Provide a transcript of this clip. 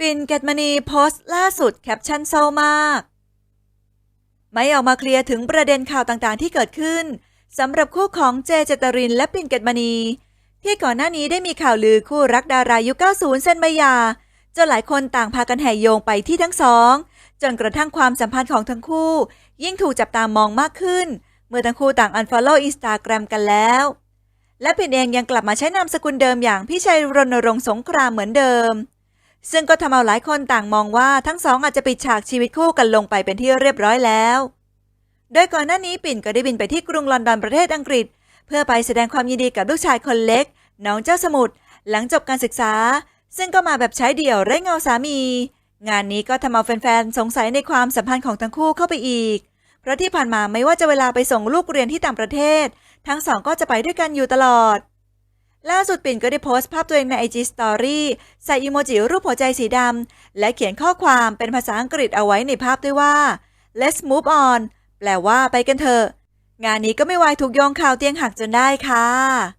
ปิ่นเกตมณีโพสต์ล่าสุดแคปชั่นเศร้ามาก ไม่ออกมาเคลียร์ถึงประเด็นข่าวต่างๆที่เกิดขึ้นสำหรับคู่ของเจเจตรินและปิ่นเกตมณี ที่ก่อนหน้านี้ได้มีข่าวลือคู่รักดารายุค 90เส้นใบยาจนหลายคนต่างพากันแห่โยงไปที่ทั้งสอง จนกระทั่งความสัมพันธ์ของทั้งคู่ ยิ่งถูกจับตามองมากขึ้น เมื่อทั้งคู่ต่างอันฟอลโล่อินสตาแกรมกันแล้ว และปิ่นเองยังกลับมาใช้นามสกุลเดิมอย่างพี่ชัยรณรงค์สงครามเหมือนเดิม ซึ่งก็ทำเอาหลายคนต่างมองว่าทั้งสองอาจจะปิดฉากชีวิตคู่กันลงไปเป็นที่เรียบร้อยแล้ว โดยก่อนหน้านี้ปิ่นก็ได้บินไปที่กรุงลอนดอนประเทศอังกฤษ เพื่อไปแสดงความยินดีกับลูกชายคนเล็ก น้องเจ้าสมุทรหลังจบการศึกษา ซึ่งก็มาแบบใช้เดี่ยวไร้เงาสามี งานนี้ก็ทำเอาแฟนๆสงสัยในความสัมพันธ์ของทั้งคู่เข้าไปอีก เพราะที่ผ่านมาไม่ว่าจะเวลาไปส่งลูกเรียนที่ต่างประเทศ ทั้งสองก็จะไปด้วยกันอยู่ตลอด ล่าสุดปิ่นก็ได้โพสต์ภาพตัวเองใน IG Story ใส่อีโมจิรูปหัวใจสีดำ และเขียนข้อความเป็นภาษาอังกฤษเอาไว้ในภาพด้วยว่า let's move on แปลว่าไปกันเถอะ งานนี้ก็ไม่วายถูกโยงข่าวเตียงหักจนได้ค่ะ